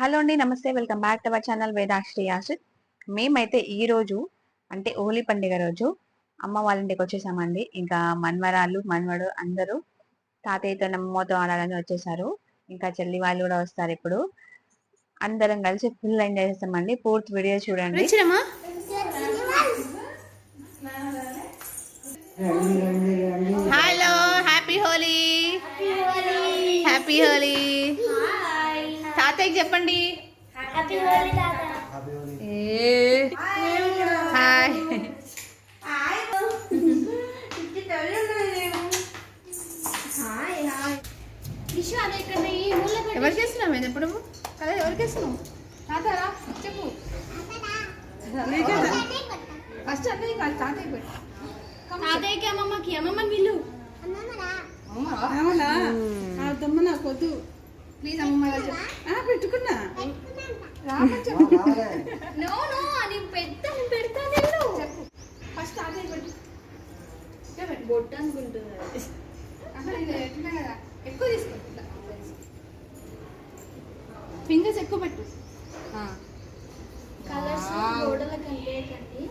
Hello అండి నమస్తే. Welcome back to our channel Vedasri Ashrith మేమైతే ఈ రోజు అంటే హోలీ పండుగ రోజు అమ్మ వాళ్ళ ఇంటికి వచ్చేసామండి. ఇంకా మన్వరాలు మన్వడు అందరూ తాతయ్యతో అమ్మతో ఆడాలని వచ్చేసారు. ఇంకా చెల్లి వాళ్ళు కూడా వస్తారు ఇప్పుడు. అందరం కలిసి ఫుల్ ఎంజాయ్ చేస్తామండి. పూర్తి వీడియో చూడండి. Hello happy Holi happy Holi తాతయ్యకి చెప్పండి. ఏ హాయ్. ఎవరికి వేస్తున్నావు మేము ఎప్పుడు కదా ఎవరికి వేస్తున్నావు? తాతారా చెప్పు. ఫస్ట్ అన్నయ్య కాదు తాతయ్య తాతయ్యకి అమ్మమ్మకి అమ్మమ్మని వీళ్ళు అవునా ఆ దమ్మ నాకు వద్దు. ప్లీజ్ అమ్మమ్మ పెట్టుకున్నా. నో నో అది పెద్ద పెడతా నేను. చెప్పు. ఫస్ట్ తాతయ్య పెట్టు. బొట్టు అసలు ఇది ఎట్లా కదా ఎక్కువ తీసుకో ఫింగర్స్ ఎక్కువ పెట్టు ఆ. Colours Wow. గోడల కంటే కండి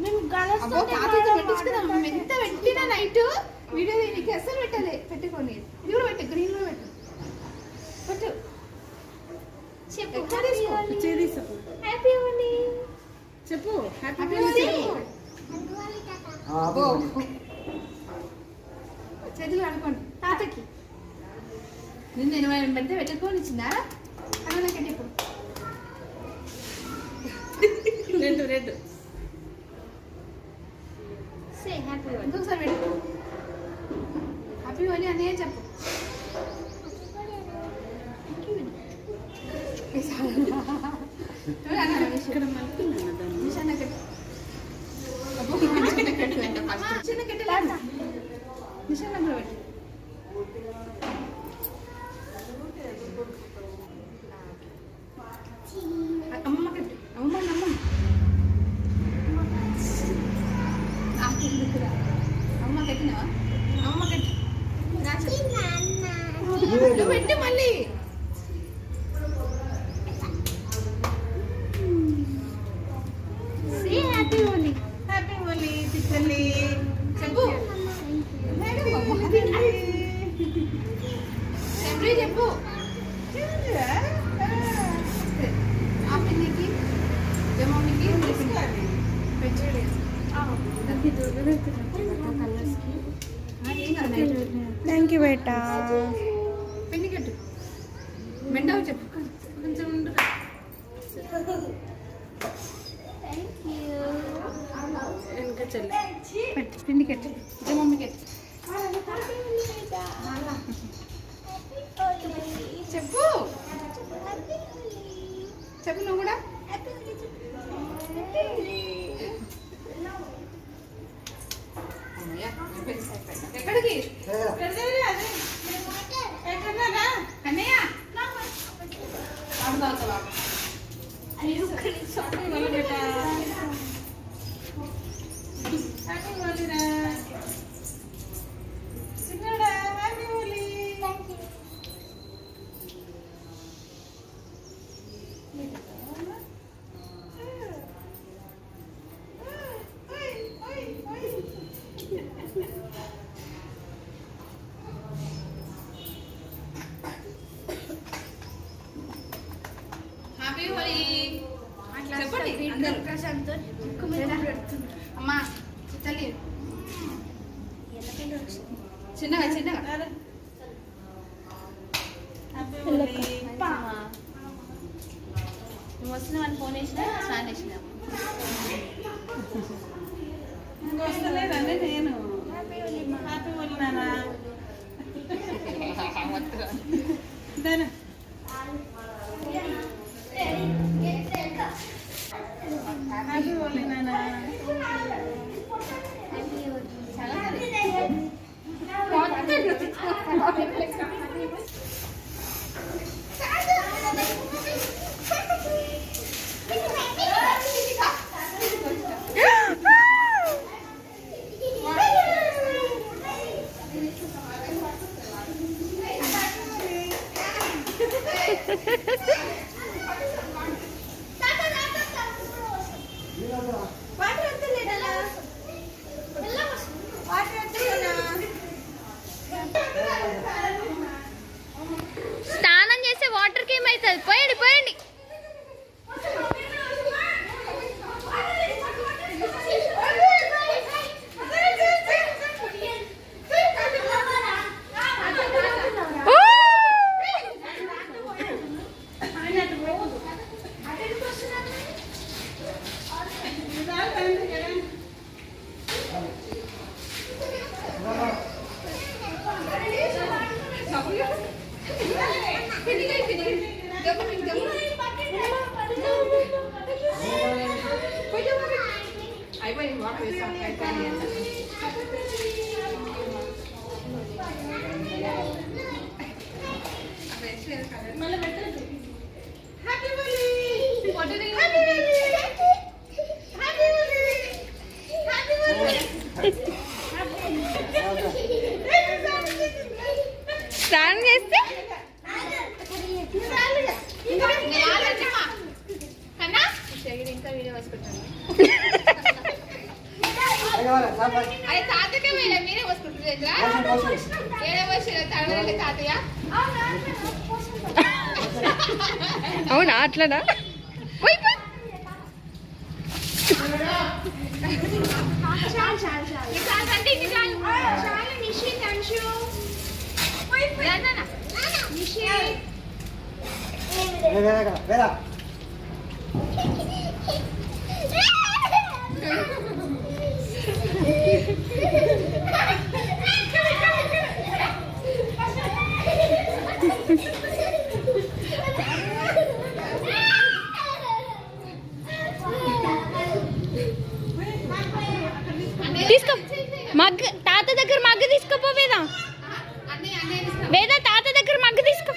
మేము కలర్స్ అబ్బో తాతయ్యతో పెట్టించుకుందాం మేము ఎంత పెట్టినా నైట్ వీడియో నీకు అసలు పెట్టాలి పెట్టుకోండి ఇది కూడా పెట్టు గ్రీన్ కూడా పెట్టు పెట్టు చెప్పు ఎక్కువ తీసుకో. చేది చెప్పు హ్యాపీ హోలీ చెప్పు హ్యాపీ హ్యాపీ హోలీ హోలీ చెప్పు అబ్బో. చేతులు అనుకోండి తాతకి నిన్న నేను పెడితే పెట్టుకొని ఇచ్చిందా అలా నాకండి ఇప్పుడు రెండు రెండు సే హ్యాపీ హోలీ ఇంకొకసారి పెట్టు హ్యాపీ హోలీ అనే చెప్పు చూడు అన్న, ఇక్కడ మలుపుకున్నాను దాన్ని నిషాన్న కట్టు. అబ్బో, నిషాన్న కట్టు అంట first. నిషాన్న కట్టు లేదా? నిషాన్న కూడా పెట్టు. అమ్మమ్మ కట్టు. అమ్మమ్మ, అమ్మమ్మ. ఆ, కిందకి రా. అమ్మ కట్టినావా అమ్మ కట్టు రా చెప్పు. నువ్వు పెట్టు మళ్ళీ say happy Holi happy Holi చిట్టల్లి చెప్పు చెప్పు చెప్పు ఆ పిన్నికి మమ్మీకి పెట్టండి థ్యాంక్ యూ బేటా పిన్ని కట్టు మెండవు చెప్పు కొంచెం ఉండు. థ్యాంక్ యూ వెనక చెల్లి పెట్టు పిన్ని కట్టు ఇదే మమ్మీ కట్టు చెప్పు చెప్పు నువ్వు కూడా అమ్మయ్య, ఎక్కడికి అన్నయ్య ఆడుతా అవుతావా హ్యాపీ హోలీ రా చిన్నడా హ్యాపీ హోలీ హ్యాపీ హోలీ చెప్పండి అందరూ ప్రశాంత్ అమ్మా తల్లి చిన్నగా చిన్నగా హ్యాపీ హోలీ నువ్వు వస్తున్నావని ఫోన్ వేసినా. ఇంకా వస్తలేదండి నేను. హ్యాపీ హోలీ నానా దాని స్నానం చేస్తే? అరే తాతకే మీరే మీరే వస్తుంటారు తాతయ్య? అవునా అట్లనా? పోయి చాలు చాలు చాలు. చాలు అంటే ఇది చాలు. చాలు నిషి తంషు నిషి వేరా వేరా మగ్గు తాత దగ్గర మగ్గు తీసుకుపో వేదా. వేదా తాత దగ్గర మగ్గు తీసుకో.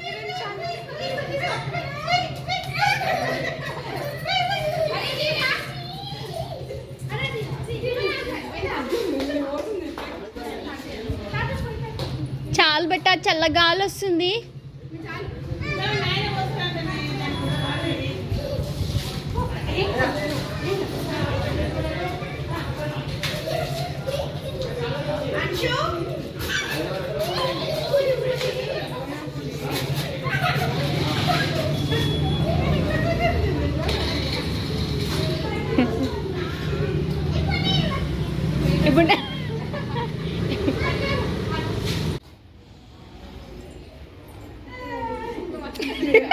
చాలు బెట్ట చల్లగాలి వస్తుంది. Yeah.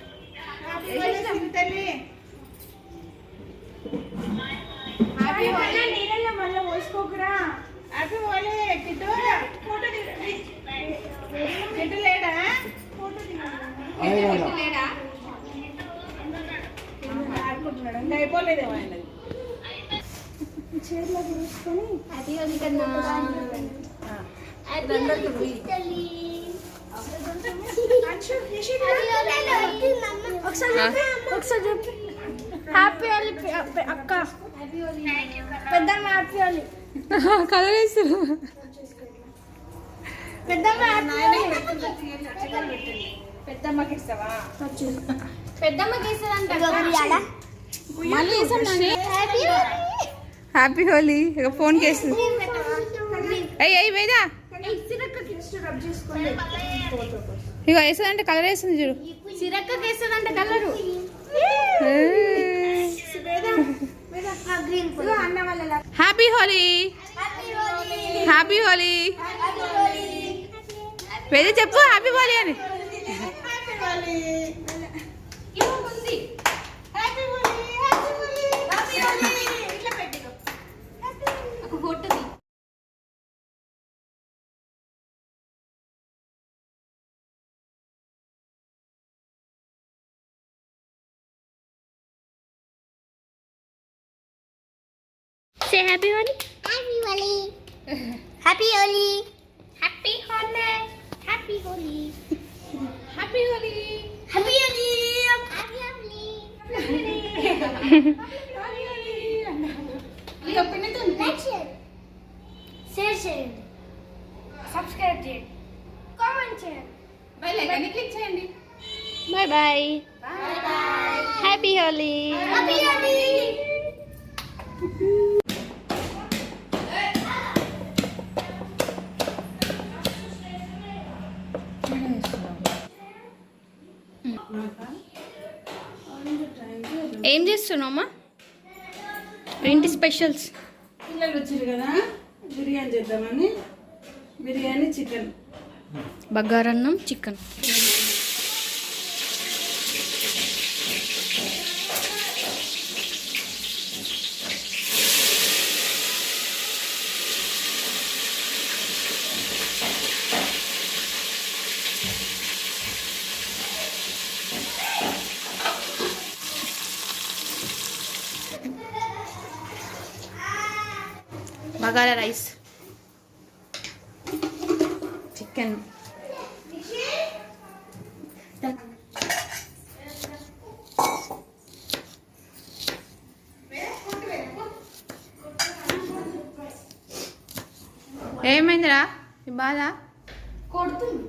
పెద్దమ్మ హ్యాపీ హోలీ కలర్ వేస్తారు పెద్దమ్మ పెద్దమ్మకి ఇస్తావా పెద్దమ్మకి ఇస్తుందంట మళ్ళీ ఇస్తాను హ్యాపీ హోలీ ఇక ఫోన్ అయ్యి అయ్యి వేదా? ఇక వేస్తుందంటే కలర్ వేస్తుంది చూడు. సిరక్కకి colour. Happy Holi. Happy Holi. Veda చెప్పు హ్యాపీ హోలీ అని. happy Holi? Happy Holi. happy Holi. Happy Holi. Happy Holi. happy Holi. Happy Holi. Happy Holi. Happy Holi. You open it and like share. Share share. Subscribe share. Comment share. Bye like and click share. Bye bye. Bye bye. Happy Holi. Happy Holi. ఏం చేస్తున్నావమ్మా? ఏంటి specials? పిల్లలు వచ్చారు కదా బిర్యానీ చేద్దామని. Biryani chicken. బగారన్నం chicken bagara rice chicken ఏమైందిరా? ఈ బాధ? కొడుతుంది.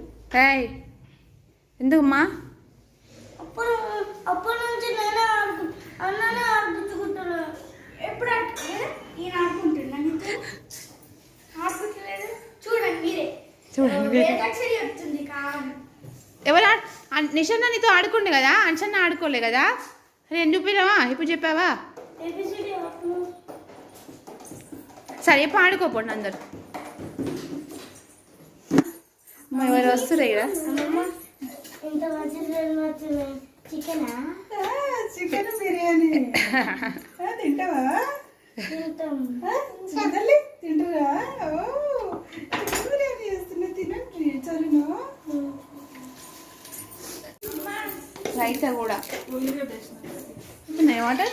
ఏయ్ ఎందుకమ్మా? చూడండి ఎవరు నిషన్న నీతో ఆడుకుండే కదా? అంచన్న ఆడుకోలే కదా? అరే ఎందుకు పిల్లవా ఇప్పుడు చెప్పావా? సరే ఇప్పుడు ఆడుకోపోండి అందరు అమ్మ, ఎవరు వస్తున్నారు ఇక్కడ? చికెనా చికెన్ బిర్యానీ. తింటావా? సదలి తింటారా? ఓ చికెన్ బిర్యానీ చేస్తున్నా తినండి చరును రైతా కూడా. ఉన్నాయి వాటర్?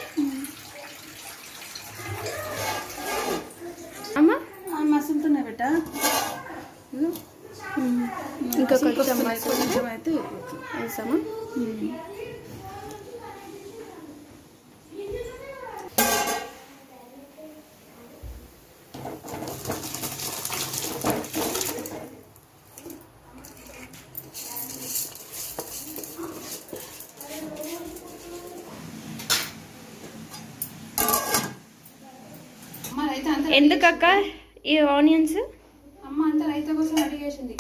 అమ్మ? మసులుతున్నాయి బెట్ట ఇంకా కొంచెం కొంచెం అయితే. వేసామా ఎందుకక్క ఈ ఆనియన్స్ అమ్మ అంతా రైతా కోసం రెడీ చేసింది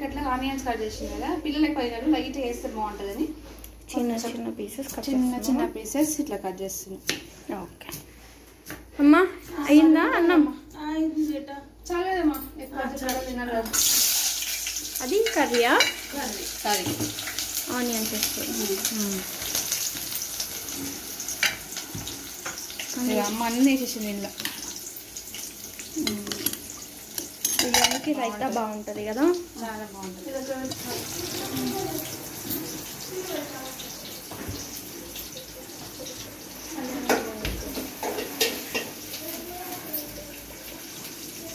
కూరలోకి ఎట్లా ఆనియన్స్ కట్ చేసింది కదా పిల్లలకి పోయినారు లైట్ వేస్తే బాగుంటుందని. చిన్న చిన్న పీసెస్ చిన్న చిన్న పీసెస్ ఇట్లా కట్ చేస్తుంది. ఓకే. అమ్మా అయిందా అన్నం? ఆ, ఇది బెట్ట చాలా కదమ్మా ఎక్కువ చాలా తిన్నారు కదా అది కర్రీయా సారీ ఆనియన్స్ ఇక అమ్మ అన్నీ వేసేసింది ఇంట్లో. బిర్యానీకి రైతా బాగుంటుంది కదా? చాలా బాగుంటుంది.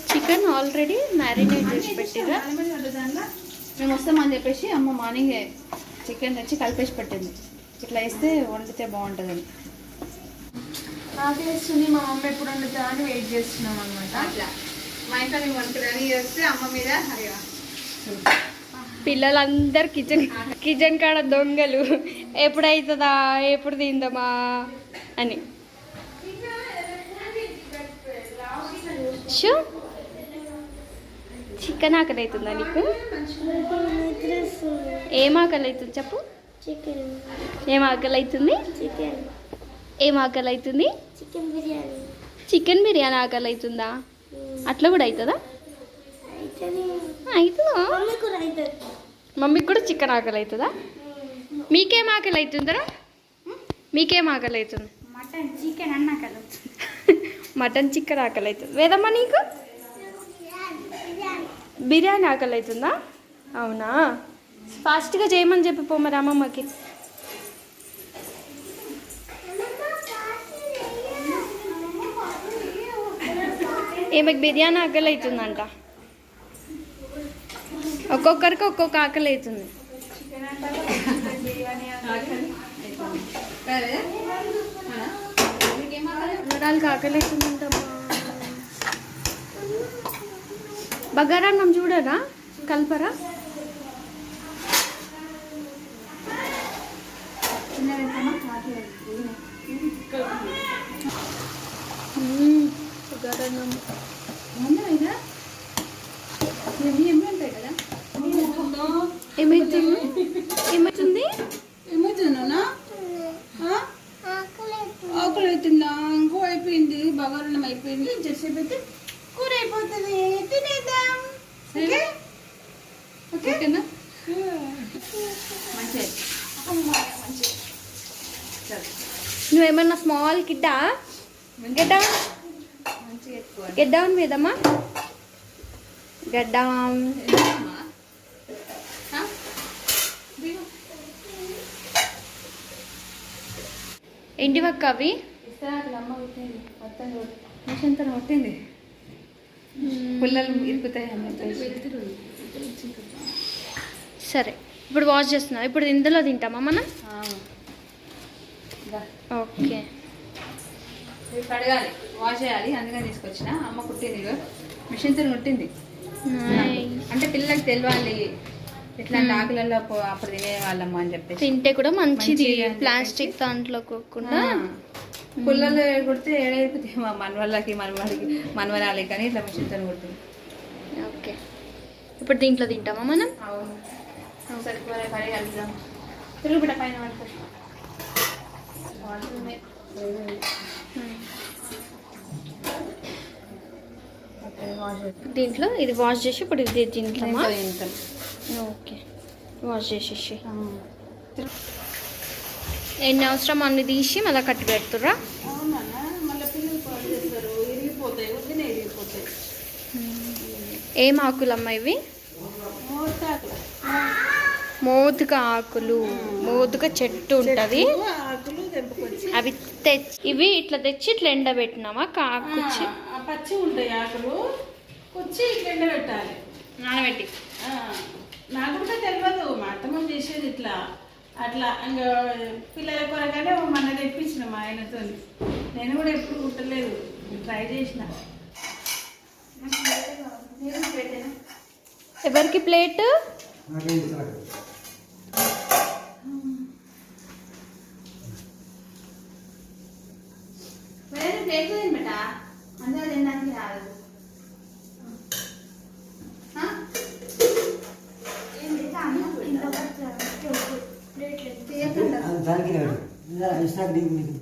చికెన్ ఆల్రెడీ మ్యారినేట్ చేసి పెట్టిరా? మేము వస్తామని చెప్పేసి అమ్మ మార్నింగ్ చికెన్ తెచ్చి కలిపేసి పెట్టింది. ఇట్లా వేస్తే వండితే బాగుంటుందని. ఆకలిస్తుంది మా మమ్మీ ఎప్పుడు వండుతా అని వెయిట్ చేస్తున్నాం అనమాట అట్లా. మా ఇంట్లో మేము వంట రెడీ చేస్తే అమ్మ మీద హరిగా. పిల్లలందరు కిచెన్ కిచెన్ కాడ దొంగలు. ఎప్పుడైతుందా? ఎప్పుడు తిందామా? అని. షూ? చికెన్ ఆకలి అవుతుందా నీకు? ఏం ఆకలి అవుతుంది చెప్పు. ఏం ఆకలి అవుతుంది ఏం ఆకలి అవుతుంది చికెన్ బిర్యానీ. చికెన్ బిర్యానీ ఆకలి అవుతుందా అట్లా కూడా అవుతుందా? అవుతుందా. మమ్మీ కూడా అవుతుంది. మమ్మీకి కూడా చికెన్ ఆకలి అవుతుందా? మీకేం ఆకలి అవుతుందరా? మీకేం ఆకలి అవుతుంది? మటన్ చికెన్ అన్న కదా మటన్ చికెన్ ఆకలి అవుతుంది. వేదమ్మా నీకు? బిర్యానీ ఆకలి అవుతుందా? అవునా? ఫాస్ట్గా చేయమని చెప్పి పో మరి అమ్మమ్మకి. ఈమెకి బిర్యానీ ఆకలి అవుతుందంట ఒక్కొక్కరికి ఒక్కొక్క ఆకలి అవుతుంది బగారాలకు ఆకలి బగారా బగారాన్నం చూడరా? కలపరా? అయితే కూర అయిపోతుంది తినేద్దాం ఓకే? ఓకేనా? మంచిగా నువ్వేమన్నా స్మాల్ కిడ్డా? గెట్ డౌన్ గెట్ డౌన్ మీదమ్మా గెట్ డౌన్ ఏంటి వక్క అవి? మిషన్ తను కొట్టింది పుల్లలు ఇరుకుతాయి సరే ఇప్పుడు వాష్ చేస్తున్నావు ఇప్పుడు ఇందులో తింటామా మనం? ఓకే. కడగాలి వాష్ చేయాలి. అందుకని తీసుకొచ్చిన. అమ్మ కుట్టింది మిషన్ తను కుట్టింది అంటే పిల్లలకి తెలియాలి. ఇట్లాంటి ఆకులలో అప్పుడు తినేవాళ్ళమ్మ అని చెప్పేసి. తింటే కూడా మంచిది. ప్లాస్టిక్ దాంట్లో కోకుండా పుల్లలు కుడితే ఏడైపోతాయి. మా మనవాళ్ళకి మనవాడికి మనవరాలకి కానీ ఇట్లా మిషన్ తను కుట్టింది ఓకే. ఇప్పుడు దీంట్లో తింటామా మనం? తిరుగు బిడ్డ పైన. దీంట్లో ఇది వాష్ చేసి ఇప్పుడు ఇది తింటామా? తింటాం. ఓకే. వాష్ చేసేసి. ఎన్ని అవసరం అన్ని తీసి మళ్ళీ కట్టి పెడుతుర్రా? ఏం ఆకులమ్మా ఇవి? మోతుక ఆకులు. మోతుక చెట్టు ఉంటుంది. అవి తెచ్చి ఇవి ఇట్లా తెచ్చి ఇట్లా ఎండబెట్టినామా? కాకుచ్చి పచ్చి ఉంటాయి ఆకులు. కుచ్చి ఇట్లా ఎండబెట్టాలి. నానబెట్టి. నాకు కూడా తెలియదు మా అత్తమ్మ చేసేది ఇట్లా. అట్లా ఇంకా పిల్లల కొరగానే మన తెప్పించిన మా ఆయనతో నేను కూడా ఎప్పుడు కుట్టలేదు ట్రై చేసిన. ఎవరికి ప్లేట్? వేరే ప్లేట్ అందరూ తినడానికి రాదు దానికి ఇస్తాక నీకు